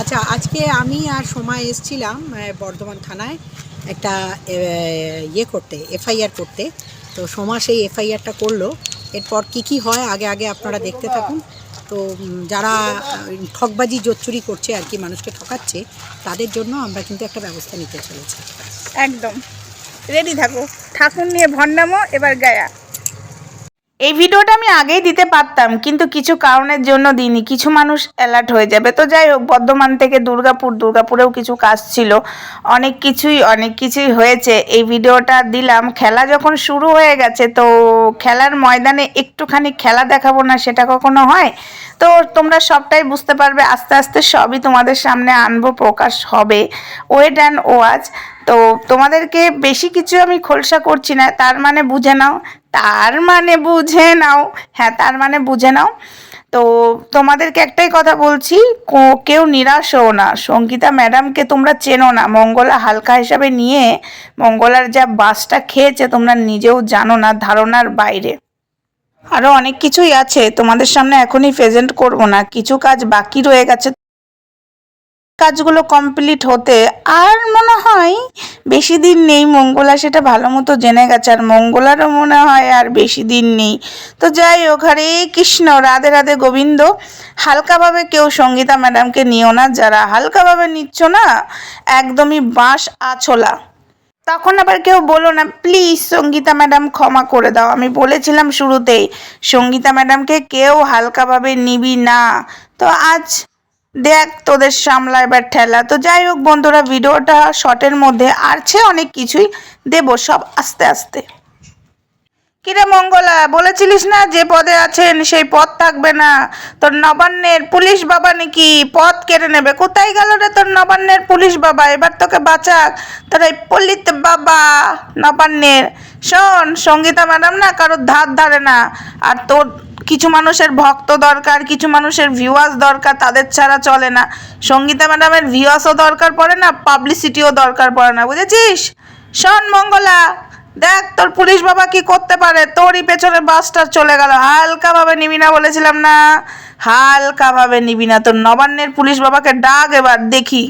আচ্ছা আজকে আমি আর সময় এসছিলাম বর্ধমান থানায় একটা ইয়ে করতে, এফআইআর করতে। তো সময় সেই এফআইআরটা করল। এরপর কি কি হয়, আগে আগে আপনারা দেখতে থাকুন। তো যারা ঠকবাজি, জোচ্চুরি করছে আর কি, মানুষকে ঠকাচ্ছে, তাদের জন্য আমরা কিন্তু একটা ব্যবস্থা নিতে চলেছি। একদম। রেডি থাকো। ঠাকুর নিয়ে ভণ্ডামো, এবার গায়া। এই ভিডিওটা আমি আগেই দিতে পারতাম, কিন্তু কিছু কারণের জন্য দিইনি। কিছু মানুষ অ্যালার্ট হয়ে যাবে। তো যাই হোক, বর্ধমান থেকে দুর্গাপুর, দুর্গাপুরেও কিছু কাজ ছিল। অনেক কিছুই অনেক কিছুই হয়েছে। এই ভিডিওটা দিলাম। খেলা যখন শুরু হয়ে গেছে, তো খেলার ময়দানে একটুখানি খেলা দেখাবো না, সেটা কখনো হয়? তো তোমরা সবটাই বুঝতে পারবে। আস্তে আস্তে সবই তোমাদের সামনে আনব, প্রকাশ হবে। Wait and watch. তো তোমাদেরকে বেশি কিছু আমি খোলসা করছি না, তার মানে বুঝে নাও, তার মানে বুঝে নাও হ্যাঁ তার মানে বুঝে নাও। তো তোমাদেরকে একটাই কথা বলছি কেউ নিরাশ হও না। সঙ্গীতা ম্যাডামকে তোমরা চেনো না, মঙ্গলা হালকা হিসাবে নিয়ে মঙ্গলার যা বাসটা খেয়েছে তোমরা নিজেও জানো না, ধারণার বাইরে। আরও অনেক কিছুই আছে, তোমাদের সামনে এখনই প্রেজেন্ট করব না, কিছু কাজ বাকি রয়ে গেছে কাজগুলো কমপ্লিট হতে আর মনে হয় বেশি দিন নেই, মঙ্গলা সেটা ভালো মতো জেনে গেছে, আর মঙ্গলারও মনে হয় আর বেশি দিন নেই। তো যাই হোক, হরে কৃষ্ণ, রাধে রাধে গোবিন্দ। হালকাভাবে কেউ সঙ্গীতা ম্যাডামকে নিও না, যারা হালকাভাবে নিচ্ছ না, একদমই বাঁশ আছলা। তখন আবার কেউ বলো না, প্লিজ সঙ্গীতা ম্যাডাম ক্ষমা করে দাও। আমি বলেছিলাম শুরুতেই, সঙ্গীতা ম্যাডামকে কেউ হালকাভাবে নিবি না। তো আজ দেখ তোদের সামলা এবার ঠেলা। তো যাই হোক বন্ধুরা, ভিডিওটা শর্টের মধ্যে আছে অনেক কিছুই দেবো সব আস্তে আস্তে। কিরে মঙ্গলা, বলেছিলিস না যে পদে আছেন, সেই পদ থাকবে না। তোর নবান্নের পুলিশ বাবা নাকি পদ কেড়ে নেবে? কোথায় গেল রে তোর নবান্নের পুলিশ বাবা? এবার তোকে বাঁচাক। তোর এই পল্লিত বাবা নবান্নের। শোন, সঙ্গীতা ম্যাডাম না কারোর ধার ধারে না। আর তোর কিছু মানুষের ভক্ত দরকার, কিছু মানুষের ভিউয়ার্স দরকার, তাদের ছাড়া চলে না। সঙ্গীতা ম্যাডামের ভিউয়ার্সও দরকার পড়ে না পাবলিসিটিও দরকার পড়ে না, বুঝেছিস? শোন মঙ্গলা, দেখ তোর পুলিশ বাবা কি করতে পারে? তোরই পেছনে বাসটা চলে গেল। হালকাভাবে নিবি না বলেছিলাম না? হালকাভাবে নিবি না। তোর নবান্নের পুলিশ বাবাকে ডাক এবার, দেখি।